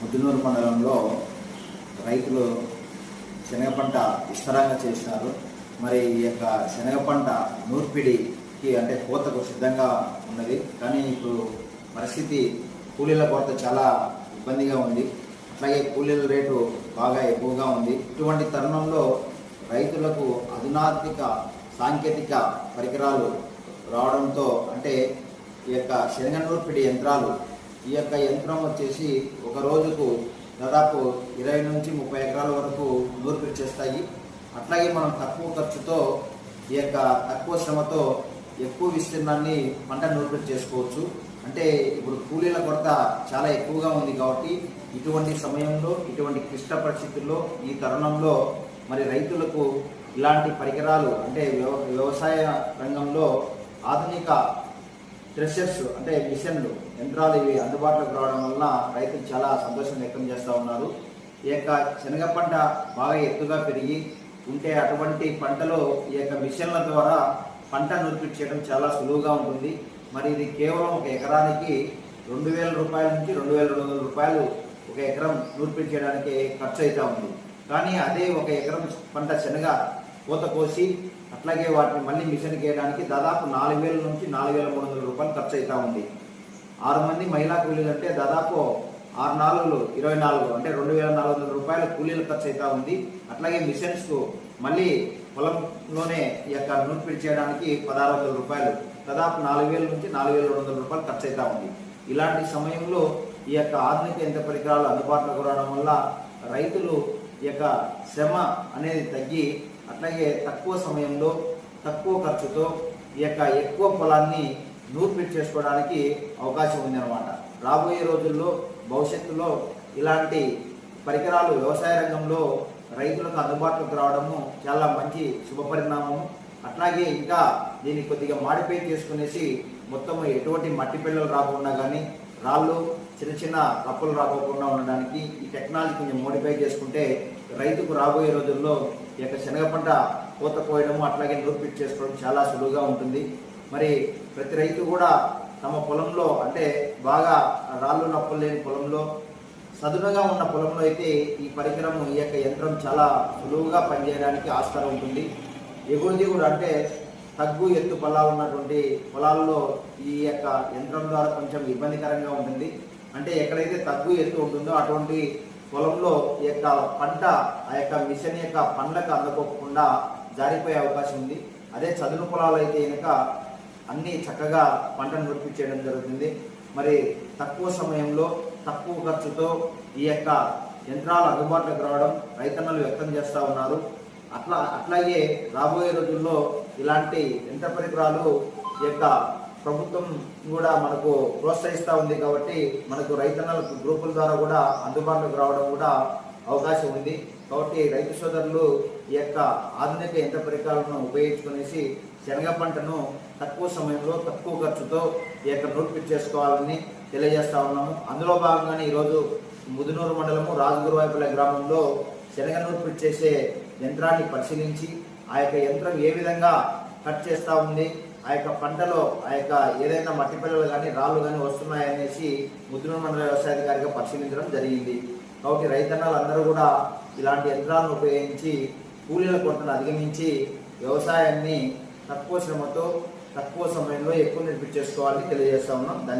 ముద్దునూరు మండలంలో రైతులు శనగ పంట విస్తారంగా చేసినారు. మరి ఈ యొక్క శనగ పంట నూర్పిడికి అంటే కోతకు సిద్ధంగా ఉన్నది. కానీ ఇప్పుడు పరిస్థితి కూలీల కొరత చాలా ఇబ్బందిగా ఉంది. అట్లాగే కూలీల రేటు బాగా ఎక్కువగా ఉంది. ఇటువంటి తరుణంలో రైతులకు అధునాత్మిక సాంకేతిక పరికరాలు రావడంతో అంటే ఈ యొక్క శనగ నూర్పిడి యంత్రాలు ఈ యొక్క యంత్రం వచ్చేసి ఒక రోజుకు దాదాపు ఇరవై నుంచి ముప్పై ఎకరాల వరకు నూర్పిడి చేస్తాయి. అట్లాగే మనం తక్కువ ఖర్చుతో ఈ యొక్క తక్కువ శ్రమతో ఎక్కువ విస్తీర్ణాన్ని పంట నూర్పిడి చేసుకోవచ్చు. అంటే ఇప్పుడు కూలీల కొరత చాలా ఎక్కువగా ఉంది కాబట్టి ఇటువంటి సమయంలో ఇటువంటి క్లిష్ట పరిస్థితుల్లో ఈ తరుణంలో మరి రైతులకు ఇలాంటి పరికరాలు అంటే వ్యవ- వ్యవసాయ రంగంలో ఆధునిక థ్రెషర్స్ అంటే మిషన్లు యంత్రాలు ఇవి అందుబాటులోకి రావడం వలన రైతులు చాలా సంతోషం వ్యక్తం చేస్తూ ఉన్నారు. ఈ యొక్క శనగ పంట బాగా ఎత్తుగా పెరిగి ఉంటే అటువంటి పంటలో ఈ యొక్క మిషన్ల ద్వారా పంట నూర్పిడి చేయడం చాలా సులువుగా ఉంటుంది. మరి ఇది కేవలం ఒక ఎకరానికి రెండు వేల రూపాయల నుంచి రెండు వేల రెండు వందల రూపాయలు ఒక ఎకరం నూర్పిడి చేయడానికి ఖర్చు అవుతూ ఉంది. కానీ అదే ఒక ఎకరం పంట శనగ పూత కోసి అట్లాగే వాటిని మళ్ళీ మిషన్కి వేయడానికి దాదాపు నాలుగు వేల నుంచి నాలుగు వేల మూడు వందల రూపాయలు ఖర్చు అవుతూ ఉంది. ఆరు మంది మహిళా కూలీలు అంటే దాదాపు ఆరు నాలుగులు ఇరవై నాలుగు అంటే రెండు వేల నాలుగు వందల రూపాయలు కూలీలు ఖర్చు అవుతా ఉంది. అట్లాగే మిషన్స్కు మళ్ళీ పొలంలోనే ఈ యొక్క నూర్పిడి చేయడానికి పదహారు వందల రూపాయలు దాదాపు నాలుగు వేల నుంచి నాలుగు వేల రెండు వందల రూపాయలు ఖర్చు అవుతా ఉంది. ఇలాంటి సమయంలో ఈ యొక్క ఆధునిక యంత్ర పరికరాలు అందుబాటులోకి రావడం వల్ల రైతులు ఈ యొక్క శ్రమ అనేది తగ్గి అట్లాగే తక్కువ సమయంలో తక్కువ ఖర్చుతో ఈ యొక్క ఎక్కువ పొలాన్ని నూర్పిడి చేసుకోవడానికి అవకాశం ఉందన్నమాట. రాబోయే రోజుల్లో భవిష్యత్తులో ఇలాంటి పరికరాలు వ్యవసాయ రంగంలో రైతులకు అందుబాటులోకి రావడము చాలా మంచి శుభ పరిణామము. అట్లాగే ఇంకా దీన్ని కొద్దిగా మాడిఫై చేసుకునేసి మొత్తం ఎటువంటి మట్టి పిల్లలు రాకుండా కానీ రాళ్ళు చిన్న చిన్న కప్పులు రాకోకుండా ఉండడానికి ఈ టెక్నాలజీ కొంచెం మోడిఫై చేసుకుంటే రైతుకు రాబోయే రోజుల్లో ఈ యొక్క శనగ పంట కోత కోయడము అట్లాగే నూర్పిట్ చేసుకోవడం చాలా సులువుగా ఉంటుంది. మరి ప్రతి రైతు కూడా తమ పొలంలో అంటే బాగా రాళ్ళు నప్పులు లేని పొలంలో సదునుగా ఉన్న పొలంలో అయితే ఈ పరికరం ఈ యొక్క యంత్రం చాలా సులువుగా పనిచేయడానికి ఆస్కారం ఉంటుంది. ఎగుడు దిగుడు అంటే తగ్గు ఎత్తు పొలాలు ఉన్నటువంటి పొలాల్లో ఈ యొక్క యంత్రం ద్వారా కొంచెం ఇబ్బందికరంగా ఉంటుంది. అంటే ఎక్కడైతే తగ్గు ఎత్తు ఉంటుందో అటువంటి పొలంలో ఈ యొక్క పంట ఆ యొక్క మిషన్ యొక్క పండ్లకు అందుకోకుండా జారిపోయే అవకాశం ఉంది. అదే చదును పొలాలు అయితే కనుక అన్ని చక్కగా పంటను నూర్పించేయడం జరుగుతుంది. మరి తక్కువ సమయంలో తక్కువ ఖర్చుతో ఈ యొక్క యంత్రాలు అందుబాటులోకి రావడం రైతన్నలు వ్యక్తం చేస్తూ ఉన్నారు. అట్లా అట్లాగే రాబోయే రోజుల్లో ఇలాంటి యంత్ర పరికరాలు ఈ యొక్క ప్రభుత్వం కూడా మనకు ప్రోత్సహిస్తూ ఉంది కాబట్టి మనకు రైతన్నల గ్రూపుల ద్వారా కూడా అందుబాటులోకి రావడం కూడా అవకాశం ఉంది. కాబట్టి రైతు సోదరులు ఈ యొక్క ఆధునిక యంత్ర పరికరాలను ఉపయోగించుకునేసి శనగ పంటను తక్కువ సమయంలో తక్కువ ఖర్చుతో ఈ యొక్క నోట్పిట్ చేసుకోవాలని తెలియజేస్తా ఉన్నాము. అందులో భాగంగానే ఈరోజు ముదునూరు మండలము రాజగురువాయిపల్లె గ్రామంలో శనగ నూర్పిట్ చేసే యంత్రాన్ని పరిశీలించి ఆ యొక్క యంత్రం ఏ విధంగా కట్ చేస్తూ ఉంది ఆ యొక్క పంటలో ఆ యొక్క ఏదైనా మట్టి పిల్లలు కానీ రాళ్ళు కానీ వస్తున్నాయనేసి ముద్రణ మండల వ్యవసాయాధికారిగా పరిశీలించడం జరిగింది. కాబట్టి రైతన్నలు అందరూ కూడా ఇలాంటి యంత్రాలను ఉపయోగించి కూలీల కొరతను అధిగమించి వ్యవసాయాన్ని తక్కువ శ్రమతో తక్కువ సమయంలో ఎక్కువ నిర్పించేసుకోవాలని తెలియజేస్తా ఉన్నాం. ధన్యవాదాలు.